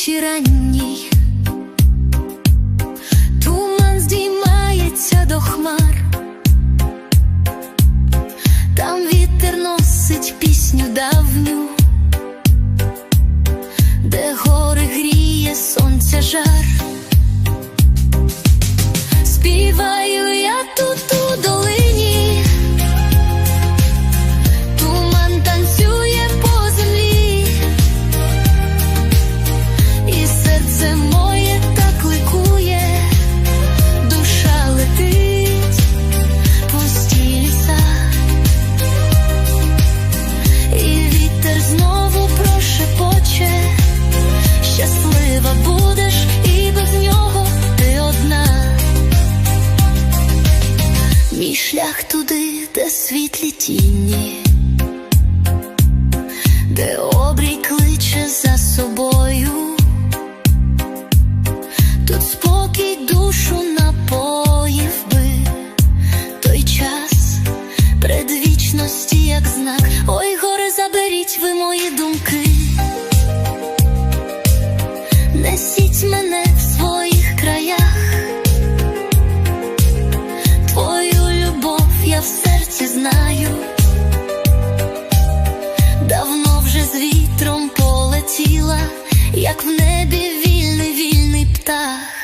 ночі ранній туман здіймається до хмар, там вітер носить пісню давню, де гори гріє сонця жар. Тіні, де обрій кличе за собою, тут спокій душу напоїв би той час предвічності, як знак. Ой, горе, заберіть ви мої думки. Несіть мене як в небі вільний, вільний птах.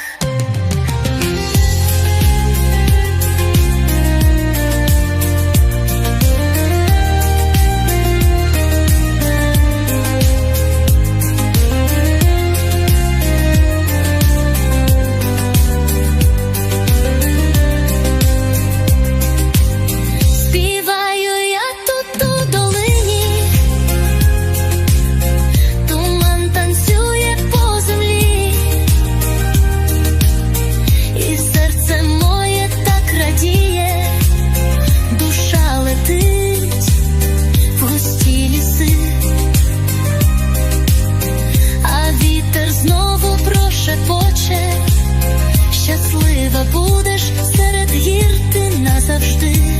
Забудеш серед гір ти назавжди.